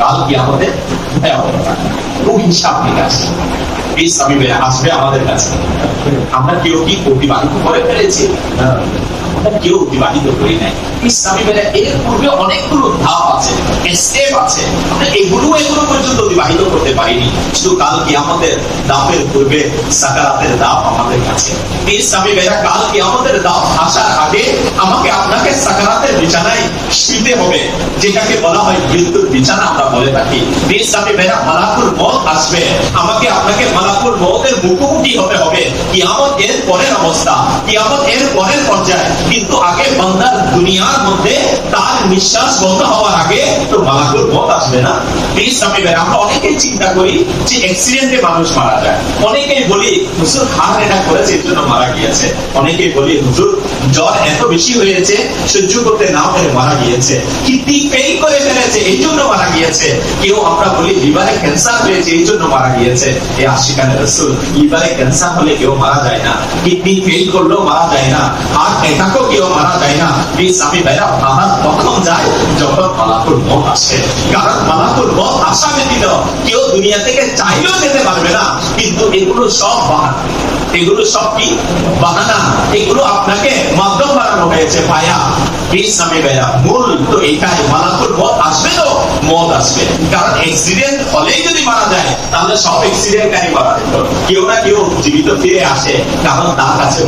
কাল কি আমাদের? হিসাব নিকাশ এই আসবে আমাদের কাছে। আমরা কেউ কি অতিবাহিত করে ফেলেছি? কেউ অতিবাহিত করি নাই। এর পূর্বে অনেকগুলো ধাপ আছে স্টেপ আছে। এগুলো এগুলো পর্যন্ত অতিবাহিত করতে পারিনি। শুধু কাল কি আমাদের দাপের পূর্বে সাকারাতের দাপ আমাদের কাছে। ইসলামী বেলা কাল কি আমাদের দাপ আসার আমাকে আপনাকে সাকারাতের বিছানায় শুতে হবে, যেটাকে বলা হয় মৃত্যুর বিছানা, আমরা বলে থাকি। ইসলামী বেলা মালাকুল মত আসবে। আমাকে আপনাকে মালাকুল মতের মুখোমুখি হতে হবে। কিয়ামত এর পরের অবস্থা। কিয়ামত এর পরের পর্যায়ে। কিন্তু আগে বান্দার দুনিয়ার মধ্যে তার নিঃশ্বাস বন্ধ হওয়ার আগে তো মালাকুল মত আসবে না। প্লিজ আমি আমরা অনেকেই চিন্তা করি যে অ্যাক্সিডেন্টে মানুষ মারা যায়। অনেকেই বলি, হুজুর হার এটা করেছে, এর জন্য মারা গিয়েছে। অনেকেই বলি, হুজুর, জ্বর এত বেশি হয়েছে সহ্য করতে না পেরে মারা গিয়েছে। কিডনি ফেল করে ফেলেছে, এই জন্য মারা গিয়েছে? কেউ আমরা বলি লিভারে ক্যান্সার হয়েছে, এই জন্য মারা গিয়েছে। এই আশিকানে রসুল লিভারে ক্যান্সার হলে কেউ মারা যায় না। কিডনি ফেল করলেও মারা যায় না। আর এটাকেও কেউ মারা যায় না। প্লিজ আমি ভাইরা মারা তখন যায় যখন মালাকুল মত আসে। কারণ মালাকুল মত আসা ব্যতীত কেউ দুনিয়া থেকে চাইলেও যেতে পারবে না, কিন্তু এগুলো সব বাহানা। এগুলো সব কি? বাহানা। এগুলো আপনাকে মাধ্যম বানানো হয়েছে, পায়া। মূল তো এটাই মত আসবে তো? মত আসবে। কারণ হলেই যদি মারা যায়, তাহলে সব মারা যেত। কেউ না কেউ জীবিত ফিরে আসে। কারণ তার কাছে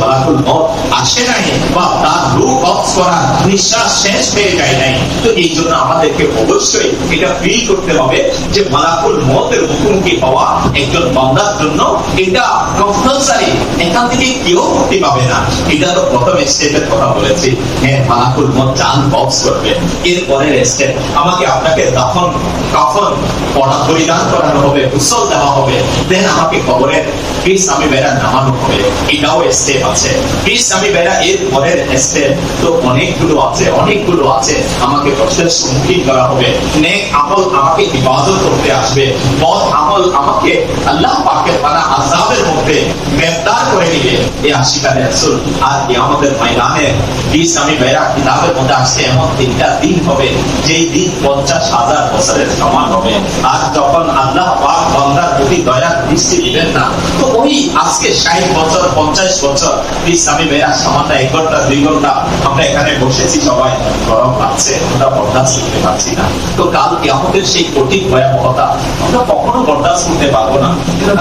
মত আসে নাই বা তার রূপ করা নিঃশ্বাস শেষ হয়ে যায় নাই। তো এই জন্য আমাদেরকে অবশ্যই এটা ফিল করতে হবে যে মালাকুল মতের মুখোমুখি হওয়া একজন বান্দার জন্য এটা কম্পালসারি এখান থেকে কেউ মুক্তি পাবে না। এটা তো প্রথম স্টেপের কথা বলেছি। হ্যাঁ মালাকুল মত চান বক্স করবে। এরপরের স্টেপ আমাকে আপনাকে দাফন, কাফন পড়া, পরিধান করানো হবে উৎসল দেওয়া হবে। দেন আমাকে কবরের পিস আমি বেড়া নামানো হবে। এটাও স্টেপ আছে। পিস আমি বেড়া এর পরের স্টেপ তো অনেকগুলো আছে অনেকগুলো আছে। আমাকে প্রশ্নের সম্মুখীন করা হবে। নেক আমল আমাকে ইবাদত করতে আসবে। বদ আমল আমাকে আল্লাহ পাকের বানা আজাবের মধ্যে গ্রেফতার করে নিবে এই আশিকারে রাসূল, আর কি আমাদের ময়দানে পিস আমি বেড়া কিতাবের মধ্যে আসছে, এমন তিনটা দিন হবে, যেই দিন পঞ্চাশ হাজার বছরের সমান হবে। আর যখন আল্লাহ পাক বান্দার প্রতি দয়া দৃষ্টি দিবেন না, তো ওই আজকে ষাট বছর, পঞ্চাশ বছর প্লিজ আমি বেড়া সামান্য এক ঘণ্টা, দুই ঘণ্টা আমরা এখানে বসেছি সবাই, গরম লাগছে, আমরা বরদাস্ত করতে পারছি না। তো কাল আমাদের সেই কঠিন ভয়াবহতা আমরা কখনো বরদাস্ত করতে পারব না।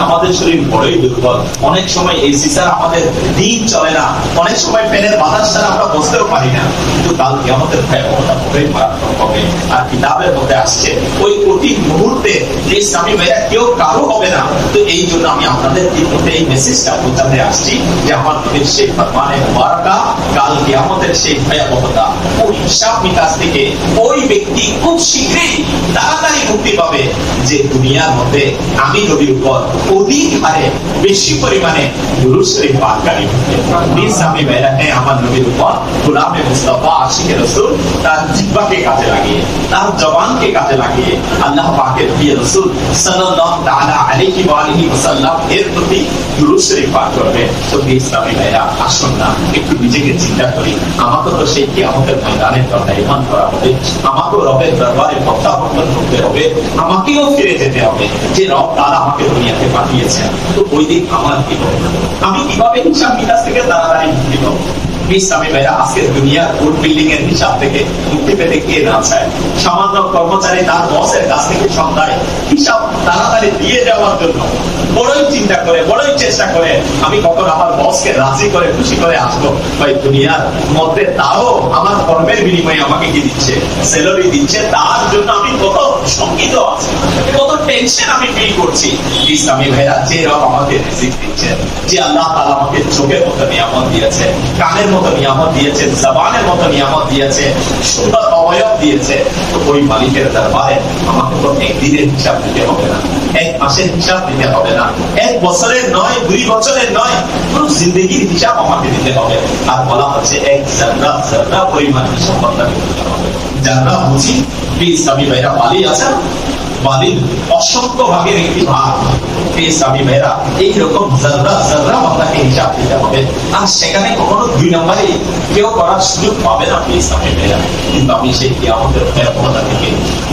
আমাদের শরীর বড়ই দুর্বল। অনেক সময় এই সিসার আমাদের দিন চলে না। অনেক সময় ফ্যানের বাতাস ছাড়া আমরা বসতেও পারি না। কিন্তু কাল আমাদের ভয়াবহতা খুবই মারাত্মক হবে। আর কিতাবের মধ্যে আসছে, ওই কঠিন মুহূর্তে যে স্বামী ভাইরা কেউ কারও হবে না। তো এই জন্য আমি আপনাদের মধ্যে এই মেসেজটা বোঝাতে আসছি যে আমার নবীর সেই ফরমানে মুবারাকা কাল কিয়ামতের সেই ভয়াবহতা। ওই হিসাব নিকাশ থেকে ওই ব্যক্তি খুব শীঘ্রই তাড়াতাড়ি যে দুনিয়ার মধ্যে আমি নবীর উপর অধিক হারে বেশি পরিমাণে দুরূদ শরীফ আমার নবীর উপর মুস্তাফা, আশিকে রসুল তার জিব্বাকে কাজে লাগিয়ে, তার জবানকে কাজে লাগিয়ে আল্লাহ পাকের প্রিয় রসুল সাল্লাল্লাহু তাআলা আলাইহি ওয়া আলিহি ওয়াসাল্লাম এর প্রতি দুরূদ শরীফ পাঠ করবে। তো ইসলামী ভাইরা আসুন না। একটু নিজেকে চিন্তা করি আমাকে তো সেই কিয়ামতের ময়দানে দণ্ডায়মান করা হবে আমাকেও রবের দরবারে প্রত্যাবর্তন করতে হবে আমাকেও ফিরে যেতে হবে। যে রব, তারা আমাকে দুনিয়াতে পাঠিয়েছেন। তো ওই দিন আমার কি হবে আমি কীভাবে হিসাব নিকাশ থেকে তাড়াতাড়ি মুক্তি পাবো ভাইরা আজকের দুনিয়ার কোর্ট বিল্ডিং এর হিসাব থেকে মুক্তি পেতে কে না চায় সামান্য কর্মচারী তার বসের কাছ থেকে সন্ধ্যায় হিসাব তাড়াতাড়ি দিয়ে যাওয়ার জন্য চিন্তা করে, বড়ই চেষ্টা করে, আমি কখন আমার বসকে রাজি করে, খুশি করে আসব? ভাই, দুনিয়ার মধ্যে তাও আমার কর্মের বিনিময়ে আমাকে কি দিচ্ছে? স্যালারি দিচ্ছে, তার জন্য আমি কত শঙ্কিত আছি, কত টেনশন আমি ফিল করছি। ইসলামী ভাইরা, যে রব আমাকে রিজিক দিচ্ছে যে আল্লাহ তাআলা আমাকে চোখের মতো নিয়ামত দিয়েছে কানের মতো নিয়ামত দিয়েছে জবানের মতো নিয়ামত দিয়েছে সুন্দর অবয়ব দিয়েছে তো ওই মালিকের দরবারে আমাকে তো একদিনের হিসাব দিতে হবে না। এক মাসের হিসাব দিতে হবে না। এক বছরের নয়, দুই বছরের নয়, পুরো জিন্দগির হিসাব আমাকে দিতে হবে। আর বলা হচ্ছে এক জান্নাহ জান্নাহ পরিমাণ আপনাকে দিতে বুঝি? প্লিজ আমি ভাইরা পালি আছেন?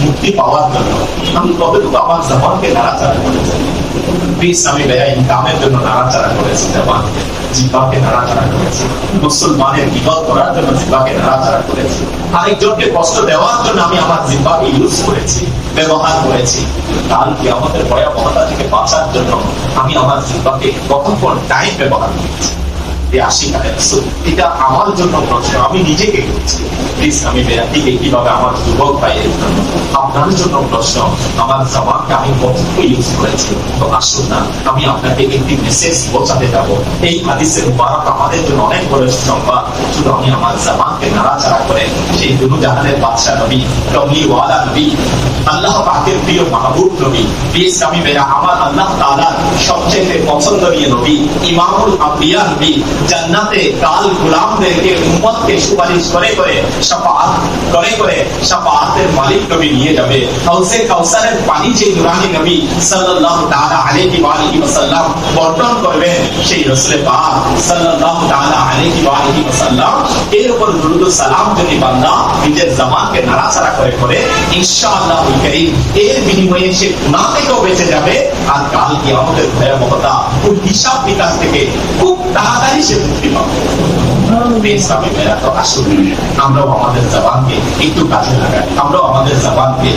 মুক্তি পাওয়ার জন্য, আমি কতটুকু আমার জবানকে নাড়াচাড়া করেছি। জন্য নাড়াচাড়া করেছি জবান জিব্বাকে নাড়াচাড়া করেছি। মুসলমানের বিপদ করার জন্য জিব্বাকে নাড়াচাড়া করেছি। আরেকজনকে কষ্ট দেওয়ার জন্য আমি আমার জিম্বা ইউজ করেছি, ব্যবহার করেছি। তার কি আমাদের ভয়াবহতা থেকে বাঁচার জন্য আমি আমার জিম্বাকে কখন কোন টাইম ব্যবহার করেছি। এটা আমার জন্য প্রশ্ন আমি নিজেকে করছি? প্লিজ আমি বেড়াতিকে কীভাবে আমার যুবক আপনার জন্য প্রশ্ন আমার আমি কতটুকু ইউজ করেছি? তো আসুন না, আমি আপনাকে একটি মেসেজ যাব। এই হাদিসের আমাদের জন্য অনেক বড় শুধু আমি আমার নাড়াচাড়া করে সেই দুনু জাহানের বাদশাহ নবী রমিওয়ালা নবী, আল্লাহ পাকের প্রিয় মাহবুব নবী প্লিজ আমি বেরা আমার আল্লাহ সবচেয়ে পছন্দনীয় নবী, ইমামুল নবী জান্নাতে কাল গোলামদেরকে, উম্মতকে সুপারিশ করে করে শাফাআত করে করে শাফাআতের মালিক নবী নিয়ে যাবে। হাউসে কাউসারের পানি যে নুরানি নবী সাল্লাল্লাহু তাআলা আলাইহি ওয়া আলিহি ওয়াসাল্লাম বর্ণন করবেন, সেই রাসূল পাক সাল্লাল্লাহু তাআলা আলাইহি ওয়া আলিহি ওয়াসাল্লাম এর উপর দুরূদ সালাম যদি বান্দা নিজের জবানকে নাড়াচাড়া করে করে, ইনশাআল্লাহ কারীম এর বিনিময়ে সে গুনাহ থেকেও বেঁচে যাবে। আর কাল কিয়ামতের ভয়াবহতা ও হিসাব বিকাশ থেকে খুব তাড়াতাড়ি সে মুক্তি পাবে আসুন আমরাও আমাদের জবানকে একটু কাজে লাগাই। আমরাও আমাদের জবানকে